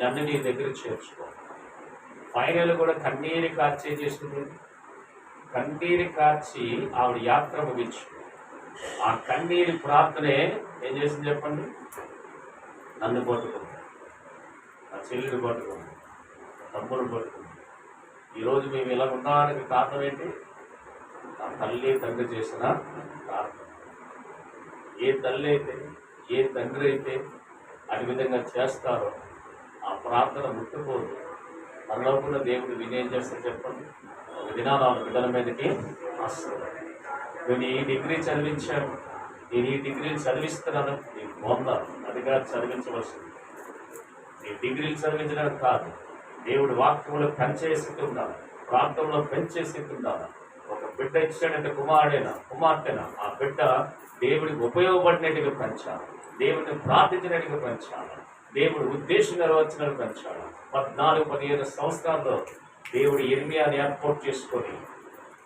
నన్ను నీ దగ్గర చేర్చుకో ఫైనల్ కూడా కన్నీరు కార్చే చేసుకుంటుంది కన్నీరు కార్చి ఆవిడ యాత్ర ముగించు ఆ కన్నీరు ప్రార్థనే ఏం చేసింది చెప్పండి? నన్ను పట్టుకుంది. నా చెల్లిని పట్టుకుంది. తమ్ముడు పట్టుకుంది. ఈరోజు మేము ఇలా ఉన్నానికి కారణం ఏంటి? నా తల్లి తండ్రి చేసిన ప్రార్థన. ఏ తల్లి అయితే ఏ తండ్రి అయితే అదే విధంగా చేస్తారో ప్రార్థన ముట్టుకోదు మనలోకున్న దేవుడు వినేం చేస్తారు చెప్పండి? ఒక దినాలు ఆ బిడ్డల మీదకి వస్తుంది నేను ఈ డిగ్రీ చదివించాను. నేను ఈ డిగ్రీలు చదివిస్తున్నాను. నీకు బొంద? అది కాదు చదివించవలసింది. నీ డిగ్రీలు చదివించడానికి కాదు. దేవుడు వాక్యంలో పెంచే స్థితి ఉండాలి. ప్రాంతంలో పెంచే స్థితి ఉండాలి. ఒక బిడ్డ ఇచ్చాడంటే కుమారుడైనా కుమార్తెనా ఆ బిడ్డ దేవుడికి ఉపయోగపడినట్టుగా పెంచాలి. దేవుడిని ప్రార్థించినట్టుగా పెంచాలి. దేవుడు ఉద్దేశం నెరవేర్చినట్టు పెంచాడు పద్నాలుగు పదిహేను సంవత్సరాల్లో దేవుడు ఎర్మియాని ఏర్పాటు చేసుకొని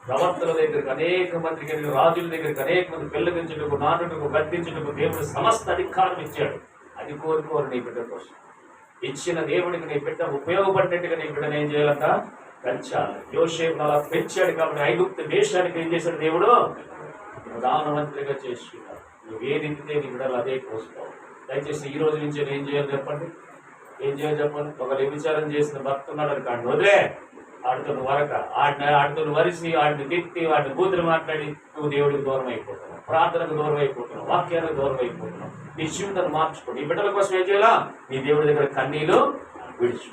ప్రవర్తన దగ్గరికి అనేక మంది రాజుల దగ్గరికి అనేక మంది పెళ్ళగించుటకు నాటుటకు గద్దించుటకు దేవుడు సమస్త అధికారం ఇచ్చాడు. అది కోరుకోరు నీ బిడ్డ కోసం. ఇచ్చిన దేవుడికి నీ బిడ్డ ఉపయోగపడినట్టుగా నీ బిడ్డను ఏం చేయాలంట? పెంచాలి. యోసేపు అలా పెంచాడు కాబట్టి ఐగుప్త దేశానికి ఏం చేశాడు దేవుడు? ప్రధానమంత్రిగా చేసుకున్నాడు నువ్వు ఏది నీ బిడ్డలు అదే కోసుకోవాలి. దయచేసి ఈ రోజు నుంచి ఏం చేయాలి చెప్పండి? ఏం చేయాలి చెప్పండి? ఒక వ్యభిచారం చేసిన భర్త ఉన్నాడు అని వదిలే. ఆడుతున్న వరక ఆడిన ఆడుతున్న వరిసి ఆడిని తిట్టి వాడిని కూతురు మాట్లాడి నువ్వు దేవుడికి దూరం అయిపోతున్నావు ప్రార్థనకు దూరం అయిపోతున్నావు వాక్యాలకు దూరం అయిపోతున్నావు. నీ జీవితాన్ని మార్చుకో నీ బిడ్డల కోసం ఏం చేయాలా? నీ దేవుడి దగ్గర కన్నీలు విడిచు.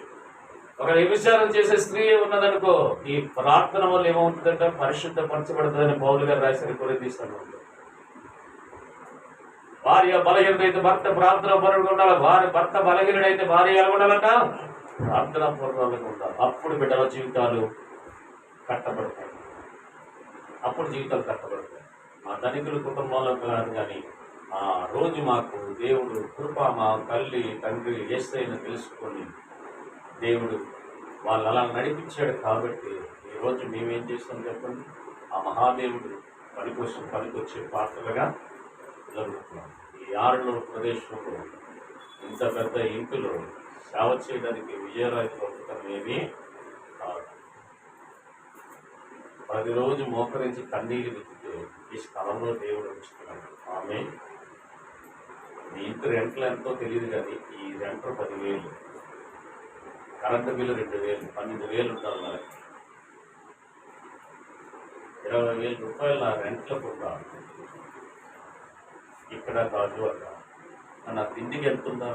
ఒక వ్యభిచారం చేసే స్త్రీ ఉన్నదనుకో ఈ ప్రార్థన వల్ల ఏమవుతుందంటే? పరిశుద్ధపరచబడుతుందని పౌరులు గారు రాసిన కొన్ని వాళ్ళు భార్య బలహీనైతే భర్త ప్రార్థన పరుడు ఉండాలి భార్య భర్త బలహీనుడైతే భార్య ఎలా ఉండాలంట? ప్రార్థన పూర్వకంగా ఉండాలి. అప్పుడు బిడ్డల జీవితాలు కట్టబడతాయి. అప్పుడు జీవితాలు కట్టబడతాయి. మా ధనికుల కుటుంబంలో కాదు కానీ ఆ రోజు మాకు దేవుడు కృప మా తల్లి తండ్రి ఏస్తైన తెలుసుకొని దేవుడు వాళ్ళు అలా నడిపించాడు కాబట్టి ఈరోజు మేమేం చేస్తాం చెప్పండి? ఆ మహాదేవుడు పనికోసం పనికొచ్చే పాత్రలుగా జరుగుతున్నాం ఈ ఆరులో ప్రదేశంలో ఇంత పెద్ద ఇంటిలో సేవ చేయడానికి విజయరాజు ఏమీ కాదు. ప్రతిరోజు మోకరించి కన్నీళ్ళు విత్తితే ఈ స్థలంలో దేవుడు ఉంచుతున్నాడు. ఆమె మీ ఇంటి రెంట్లు ఎంతో తెలియదు కానీ ఈ రెంట్ పదివేలు కరెంటు బిల్లు రెండు వేలు పన్నెండు వేలు ఉంటారు మరి. ఇరవై వేల రూపాయల రెంట్లకు ఉండాలి. ఇక్కడ కాదు అక్కడ నా తిండికి ఎంత ఉందా?